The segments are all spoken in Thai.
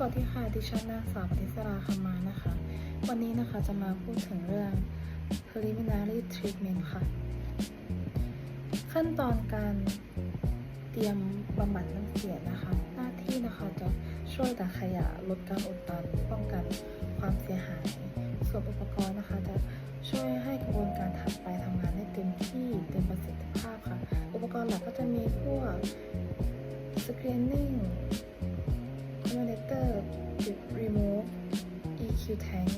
สวัสดีค่ะ ดิฉันนางสาวปฏิสราคำมานะคะ วันนี้นะคะจะมาพูดถึงเรื่อง preliminary treatment ค่ะ ขั้นตอนการเตรียมบำบัดน้ำเสียนะคะ หน้าที่นะคะจะช่วยดักขยะลดการอุดตันป้องกันความเสียหาย ส่วนอุปกรณ์นะคะจะช่วยให้กระบวนการถัดไปทำงานได้เต็มที่เต็มประสิทธิภาพค่ะ อุปกรณ์หลักก็จะมีพวก screening EQ Tank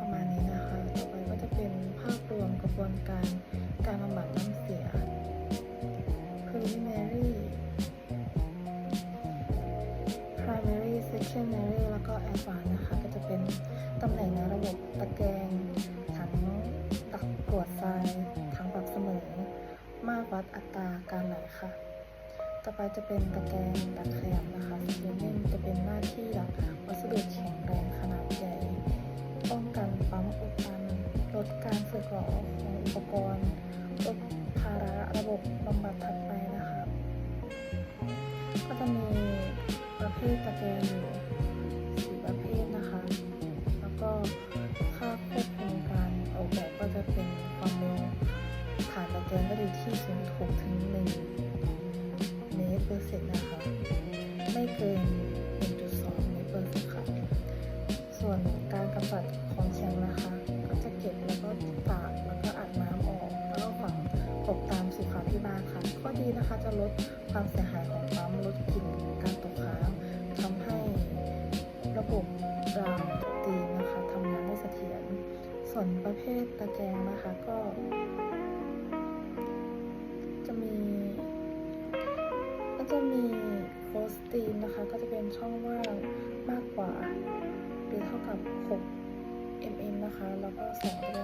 ประมาณนี้นะคะ ต่อไปก็จะเป็นภาพรวมกระบวนการการบำบัดน้ำเสีย Preliminary Primary Secondary แล้วก็ Advanced นะคะ ก็จะเป็นตำแหน่งในระบบตะแกรงถังดักกรวดทรายถังปรับเสมอ มากวัดอัตราการไหลค่ะ ต่อไปจะเป็นตะแกรงดัก ประเภ ส่ตะแกรงนะคะก็ จะมี ก็จะมีโคสตีนนะคะ ก็จะเป็นช่องว่างมากกว่า หรือเท่ากับ 6 mm นะคะ แล้วก็2จะเป็น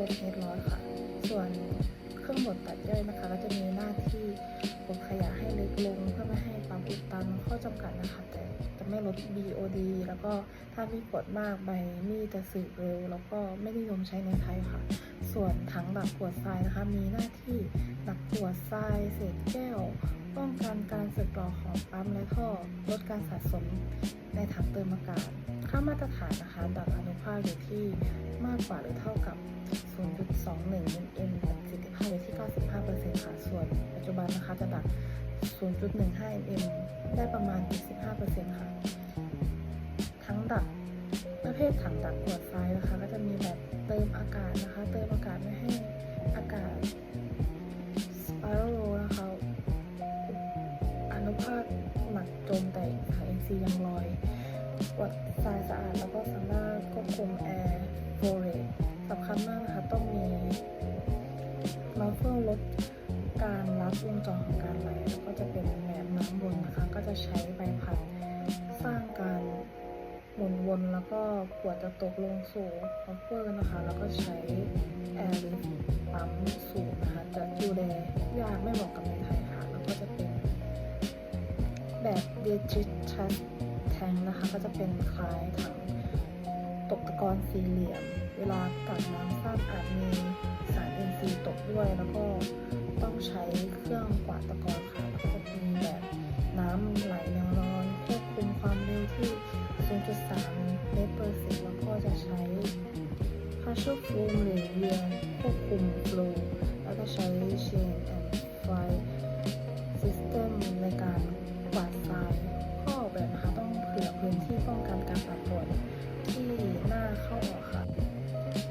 ลดเน็ตร้อนค่ะ ส่วนเครื่องบดตัดย่อยนะคะ ก็จะมีหน้าที่บดขยะให้เล็กลงเพื่อไม่ให้ปั๊มอุดตันข้อจำกัดนะคะ แต่จะไม่ลด BOD แล้วก็ถ้ามีกดมากใบมีดจะสึกเร็ว แล้วก็ไม่นิยมใช้ในไทยค่ะ ส่วนถังดักกรวดทรายนะคะ มีหน้าที่ดักกรวดทรายเศษแก้วป้องกันการสึกหรอของปั๊มและท่อลดการสะสม ในถังเติมอากาศ ค่ามาตรฐานนะคะดับอนุภาคอยู่ที่มากกว่าหรือเท่ากับ 0.21 mm ประสิทธิภาพอยู่ที่ 95%ค่ะ ส่วนปัจจุบันนะคะจะดับ 0.15 mm ได้ประมาณ 75%ค่ะ ทั้งดับประเภทถังดักกรวดทรายนะคะก็จะำคัญมากนะคะต้องมีมาเพื่อลดการรับวงจรของการไหลแล้วก็จะเป็นแหนมน้ำวนนะคะ ก็จะใช้ใบพัดสร้างการหมุนวนแล้วก็ขวดจะตกลงสู่บัฟเฟอร์นะคะ แล้วก็ใช้แอร์ลิฟปั๊มสูงนะคะ จะดูแลยากไม่เหมาะกับในไทยค่ะ แล้วก็จะเป็นแบบ d i g i t a s Tank นะคะ ก็จะเป็นคล้ายถังตกตะกอนสี่เหลี่ยม เวลากักน้ำซ้ำอาจมีสาร NC ตกด้วย แล้วก็ต้องใช้เครื่องกวาดตะกอนค่ะแล้วก็จะมีแบบน้ำไหลแนวนอนควบคุมความเร็วที่ 0.3 เมตรเปอร์เซ็นต์แล้วก็จะใช้ partial flume หรือเวียนควบคุม flow แล้วก็ใช้ chain and fly system ในการกวาดทรายข้อออกแบบนะคะต้องเผื่อพื้นที่ป้องกันการปั่หน้าเข้าออกค่ะ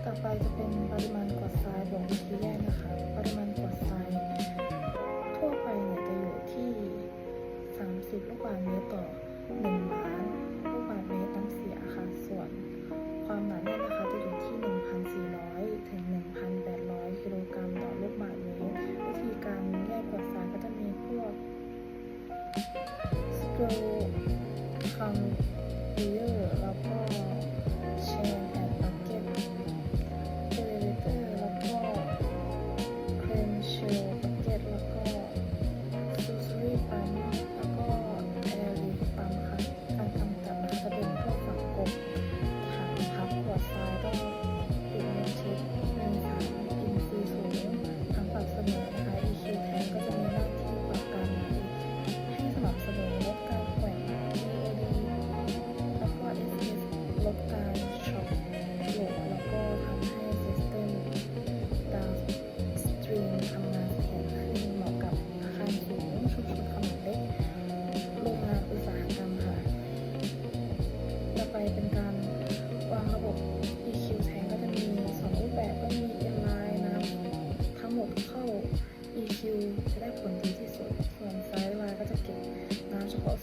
ต่อไปจะเป็นปริมาณกรดทรายบอกวิธีแยกนะคะ ปริมาณกรดทรายทั่วไปเนี่ยจะอยู่ที่ 30 ลูกบาศก์เมตรต่อ1ล้านลูกบาศก์เมตรน้ำเสียค่ะ ส่วนความหนาแน่นนะคะจะอยู่ที่ 1,400 ถึง 1,800 กิโลกรัมต่อลูกบาศก์เมตร วิธีการแยกกรดทรายก็จะมีพวกสเกลคำ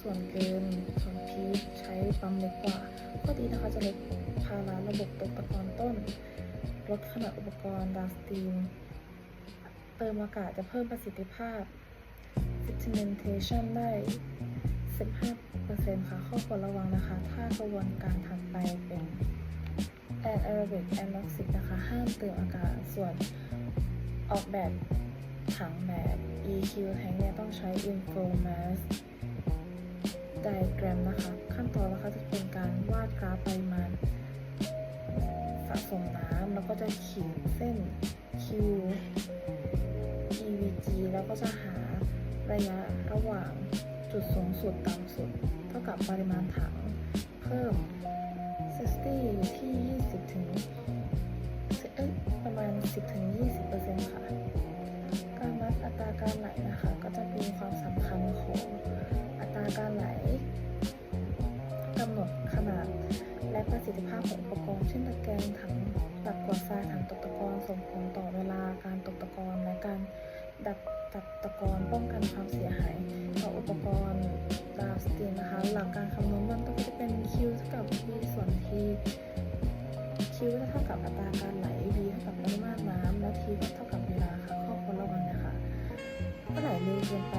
ส่วนเกินส่วนพีคใช้ปั๊มเล็กกว่า ข้อดีนะคะจะลดภาระระบบตกตะกอนต้น ลดขนาดอุปกรณ์ downstream เติมอากาศจะเพิ่มประสิทธิภาพ sedimentation ได้ 15%ค่ะ ข้อควรระวังนะคะ ถ้ากระบวนการถัดไปเป็น anaerobic anoxic นะคะ ห้ามเติมอากาศ ส่วนออกแบบถังแบบ EQ tank เนี่ยต้องใช้ info mass diagram นะคะ ขั้นตอนนะคะจะเป็นการวาดกราฟปริมาณสะสมน้ำแล้วก็จะขีดเส้น Q EVG แล้วก็จะหาระยะระหว่างจุดสูงสุดต่ำสุด เท่ากับปริมาณถังเพิ่ม 60 อยู่ที่ 20 ถึงเอ้ยประมาณ 10 ถึง 20%ค่ะ การวัดอัตราการไหลนะคะ ก็จะมีความสำคัญ สิทธิภาพของอุปกรณ์เช่นตะแกรงถังตักกวดทรายถังตกตะกอนส่งผลต่อเวลาการตกตะกอนและการดักตัดตะกอนป้องกันความเสียหายต่ออุปกรณ์ดาวสตีนนะคะ หลักการคำนวณมันต้องจะเป็น Q เท่ากับ V ส่วน T Q จะเท่ากับอัตราการไหล V เท่ากับปริมาตรน้ำและ T ก็เท่ากับเวลาค่ะข้อควรระวังนะคะเมื่อไหลเร็วเกินไป